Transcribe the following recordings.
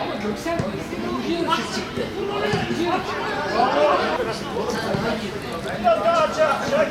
Ama Göksel bizim ucuz çıktı. Biraz daha aşağı, aşağı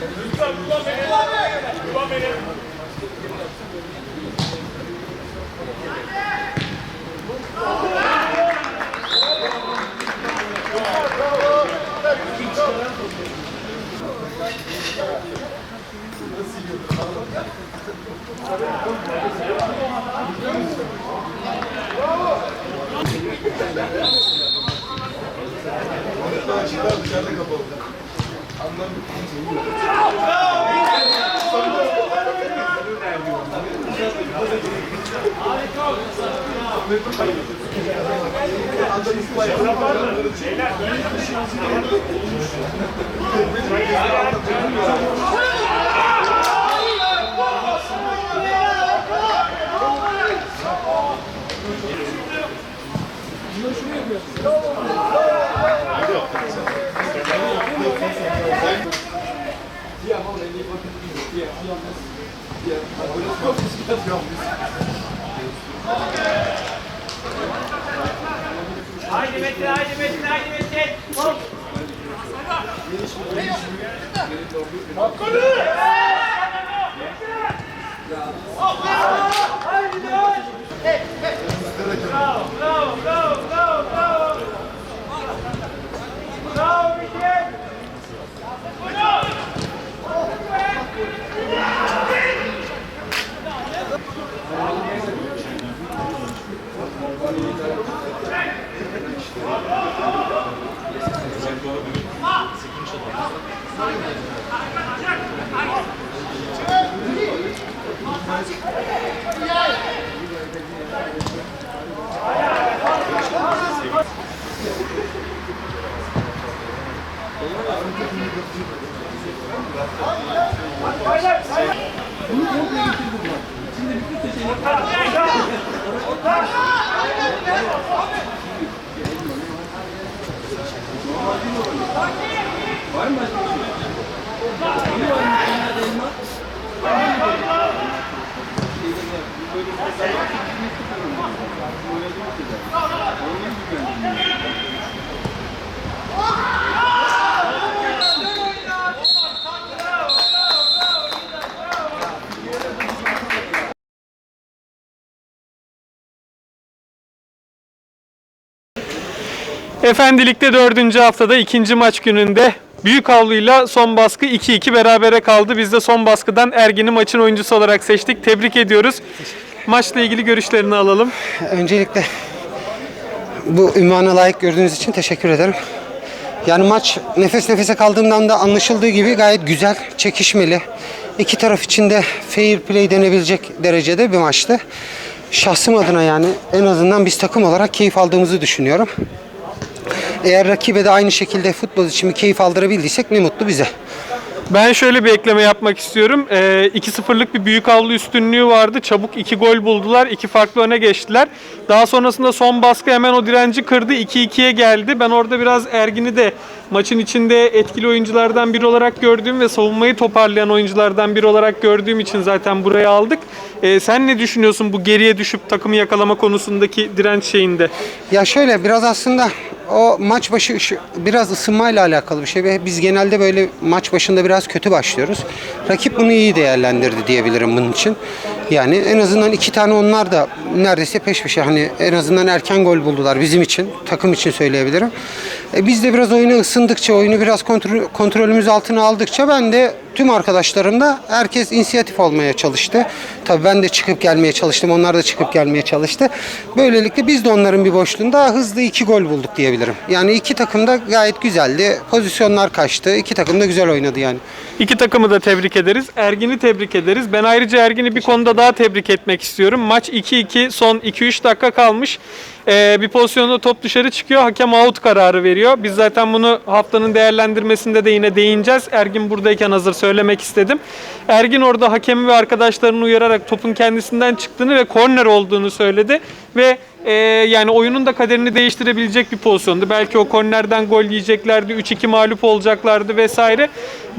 Lütfen kullan beni. Kullan beni. Bravo! Açıklar dışarıda kapalı. Anladım. Harika. Haydi Metin, haydi Metin, haydi Metin. Hop. Bravo, bravo, bravo, bravo, bravo. Bravo Metin. Efendilikte dördüncü haftada ikinci maç gününde büyük havluyla son baskı 2-2 berabere kaldı. Biz de son baskıdan Ergin'i maçın oyuncusu olarak seçtik. Tebrik ediyoruz. Maçla ilgili görüşlerini alalım. Öncelikle bu ünvana layık gördüğünüz için teşekkür ederim. Yani maç nefes nefese kaldığımdan da anlaşıldığı gibi gayet güzel, çekişmeli. İki taraf için de fair play denebilecek derecede bir maçtı. Şahsım adına yani en azından biz takım olarak keyif aldığımızı düşünüyorum. Eğer rakibe de aynı şekilde futbol için bir keyif aldırabildiysek ne mutlu bize. Ben şöyle bir ekleme yapmak istiyorum. Ee, 2-0'lık bir büyük havlu üstünlüğü vardı. Çabuk iki gol buldular. iki farklı öne geçtiler. Daha sonrasında son baskı hemen o direnci kırdı. 2-2'ye geldi. Ben orada biraz Ergin'i de maçın içinde etkili oyunculardan biri olarak gördüğüm ve savunmayı toparlayan oyunculardan biri olarak gördüğüm için zaten buraya aldık. Ee, sen ne düşünüyorsun bu geriye düşüp takımı yakalama konusundaki direnç şeyinde? Ya şöyle biraz aslında o maç başı ışı- biraz ısınmayla alakalı bir şey ve biz genelde böyle maç başında biraz kötü başlıyoruz. Rakip bunu iyi değerlendirdi diyebilirim bunun için. Yani en azından iki tane onlar da neredeyse peş peşe hani en azından erken gol buldular bizim için, takım için söyleyebilirim. E, biz de biraz oyuna ısındıkça, oyunu biraz kontrol, kontrolümüz altına aldıkça ben de tüm arkadaşlarım da herkes inisiyatif olmaya çalıştı. Tabii ben de çıkıp gelmeye çalıştım, onlar da çıkıp gelmeye çalıştı. Böylelikle biz de onların bir boşluğunda hızlı iki gol bulduk diyebilirim. Yani iki takım da gayet güzeldi. Pozisyonlar kaçtı. İki takım da güzel oynadı yani. İki takımı da tebrik ederiz. Ergin'i tebrik ederiz. Ben ayrıca Ergin'i bir konuda daha tebrik etmek istiyorum. Maç 2-2 son 2-3 dakika kalmış. Ee, bir pozisyonda top dışarı çıkıyor. Hakem out kararı veriyor. Biz zaten bunu haftanın değerlendirmesinde de yine değineceğiz. Ergin buradayken hazır söylemek istedim. Ergin orada hakemi ve arkadaşlarını uyararak topun kendisinden çıktığını ve korner olduğunu söyledi. Ve e, yani oyunun da kaderini değiştirebilecek bir pozisyondu. Belki o kornerden gol yiyeceklerdi, 3-2 mağlup olacaklardı vesaire.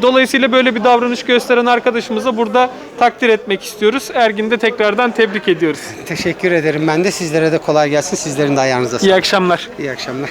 Dolayısıyla böyle bir davranış gösteren arkadaşımıza burada takdir etmek istiyoruz. Ergin'i de tekrardan tebrik ediyoruz. Teşekkür ederim ben de. Sizlere de kolay gelsin. Sizlerin de ayağınıza İyi sağlık. akşamlar. İyi akşamlar.